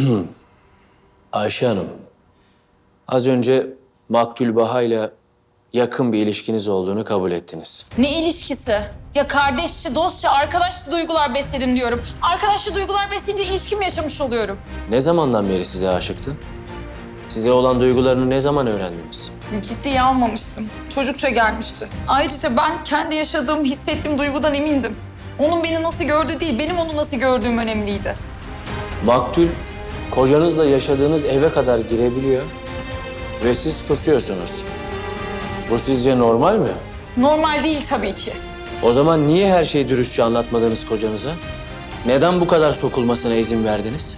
Ayşe Hanım, az önce Maktul Baha ile yakın bir ilişkiniz olduğunu kabul ettiniz. Ne ilişkisi? Ya kardeşçi, dostça, arkadaşçı duygular besledim diyorum. Arkadaşçı duygular besleyince ilişkim yaşamış oluyorum. Ne zamandan beri size aşıktı? Size olan duygularını ne zaman öğrendiniz? Ciddiye almamıştım. Çocukça gelmişti. Ayrıca ben kendi yaşadığım, hissettiğim duygudan emindim. Onun beni nasıl gördüğü değil, benim onu nasıl gördüğüm önemliydi. Maktul, kocanızla yaşadığınız eve kadar girebiliyor ve siz susuyorsunuz. Bu sizce normal mi? Normal değil tabii ki. O zaman niye her şeyi dürüstçe anlatmadınız kocanıza? Neden bu kadar sokulmasına izin verdiniz?